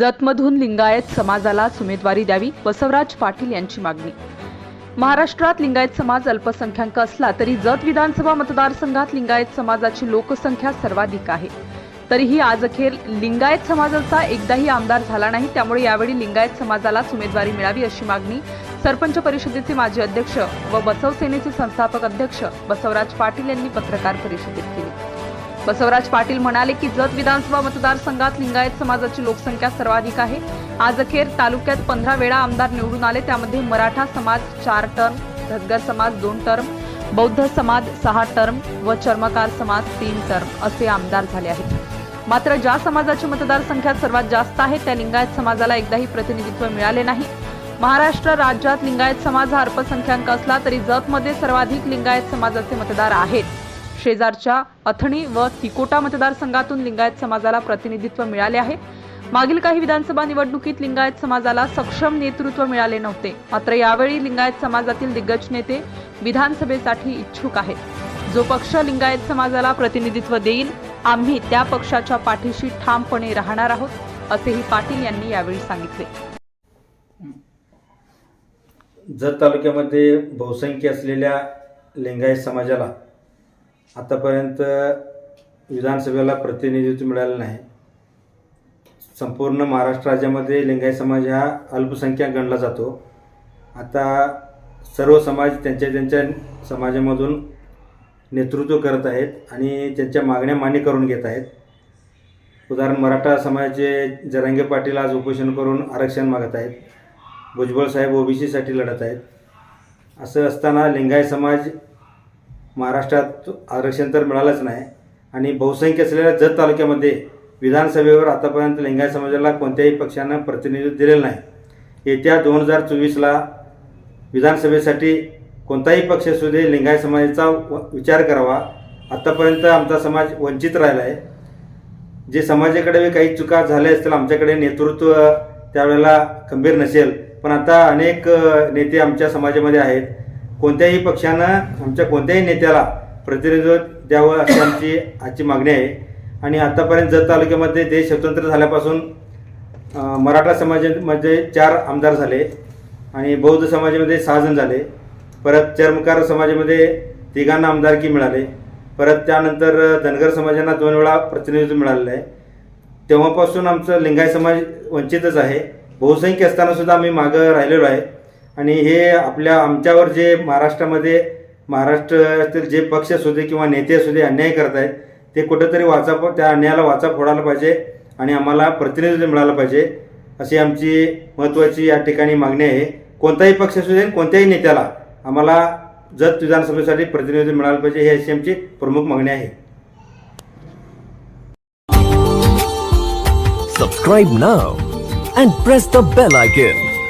जतमधून लिंगायत समाजालाच उमेदवारी द्यावी बसवराज पाटील यांची मागणी. महाराष्ट्रात लिंगायत समाज अल्पसंख्याक असला तरी जत विधानसभा मतदारसंघात लिंगायत समाजाची लोकसंख्या सर्वाधिक आहे. तरीही आज अखेर लिंगायत समाजाचा एकदाही आमदार झाला नाही त्यामुळे यावेळी लिंगायत समाजालाच उमेदवारी मिळावी अशी मागणी सरपंच परिषदेचे माजी अध्यक्ष व बसव सेनेचे संस्थापक अध्यक्ष बसवराज पाटील यांनी पत्रकार परिषदेत केली. बसवराज पाटील म्हणाले की जत विधानसभा मतदारसंघात लिंगायत समाजाची लोकसंख्या सर्वाधिक आहे. आज अखेर तालुक्यात पंधरा वेळा आमदार निवडून आले. त्यामध्ये मराठा समाज चार टर्म धनगर समाज दोन टर्म बौद्ध समाज सहा टर्म व चर्मकार समाज तीन टर्म असे आमदार झाले आहेत. मात्र ज्या समाजाची मतदारसंख्या सर्वात जास्त आहे त्या लिंगायत समाजाला एकदाही प्रतिनिधित्व मिळाले नाही. महाराष्ट्र राज्यात लिंगायत समाज हा अल्पसंख्याक असला तरी जतमध्ये सर्वाधिक लिंगायत समाजाचे मतदार आहेत. शेजारच्या अथणी व तिकोटा मतदारसंघातून लिंगायत समाजाला प्रतिनिधित्व मिळाले आहे. मागील काही विधानसभा निवडणुकीत लिंगायत समाजाला सक्षम नेतृत्व मिळाले नव्हते. मात्र यावेळी लिंगायत समाजातील दिग्गज नेते विधानसभेसाठी इच्छुक आहेत. जो पक्ष लिंगायत समाजाला प्रतिनिधित्व देईल आम्ही त्या पक्षाच्या पाठीशी ठामपणे राहणार आहोत असेही पाटील यांनी यावेळी सांगितले. जत तालुक्यामध्ये बहुसंख्य असलेल्या लिंगायत समाजाला आतापर्यंत विधानसभेला प्रतिनिधित्व मिळालं नाही. संपूर्ण महाराष्ट्र राज्यामध्ये लिंगायत समाज हा अल्पसंख्याक गणला जातो. आता सर्व समाज त्यांच्या त्यांच्या समाजामधून नेतृत्व करत आहेत आणि त्यांच्या मागण्या मान्य करून घेत आहेत. उदाहरण मराठा समाजाचे जरांगे पाटील आज उपोषण करून आरक्षण मागत आहेत. भुजबळ साहेब ओबीसीसाठी लढत आहेत. असं असताना लिंगायत समाज महाराष्ट्रात आरक्षण तर मिळालंच नाही. आणि बहुसंख्य असलेल्या जत तालुक्यामध्ये विधानसभेवर आतापर्यंत लिंगायत समाजाला कोणत्याही पक्षानं प्रतिनिधित्व दिलेलं नाही. येत्या दोन हजार चोवीसला विधानसभेसाठी कोणताही पक्ष असू दे लिंगायत समाजाचा व- विचार करावा. आत्तापर्यंत आमचा समाज वंचित राहिला आहे जे समाजाकडे काही चुका झाल्या असतील आमच्याकडे नेतृत्व त्यावेळेला खंबीर नसेल. पण आता अनेक नेते आमच्या समाजामध्ये आहेत. कोणत्याही पक्षानं आमच्या कोणत्याही नेत्याला प्रतिनिधित्व द्यावं अशी आमची आजची मागणी आहे. आणि आतापर्यंत जत तालुक्यामध्ये देश स्वतंत्र झाल्यापासून मराठा समाजामध्ये चार आमदार झाले आणि बौद्ध समाजामध्ये सहा जण झाले. परत चर्मकार समाजामध्ये तिघांना आमदारकी मिळाले. परत त्यानंतर धनगर समाजांना दोन वेळा प्रतिनिधित्व मिळालेलं आहे. तेव्हापासून आमचं लिंगायत समाज वंचितच आहे. बहुसंख्य असताना सुद्धा आम्ही मागं राहिलेलो आहे. आणि हे आपल्या आमच्यावर जे महाराष्ट्रामध्ये महाराष्ट्रातील जे पक्ष असू दे किंवा नेते असू दे अन्याय करत आहेत ते कुठंतरी वाचा त्या अन्यायाला वाचा फोडायला पाहिजे आणि आम्हाला प्रतिनिधित्व मिळालं पाहिजे अशी आमची महत्त्वाची या ठिकाणी मागणी आहे. कोणताही पक्ष असू दे कोणत्याही नेत्याला आम्हाला जत विधानसभेसाठी प्रतिनिधित्व मिळालं पाहिजे ही अशी आमची प्रमुख मागणी आहे. Subscribe now and press the bell icon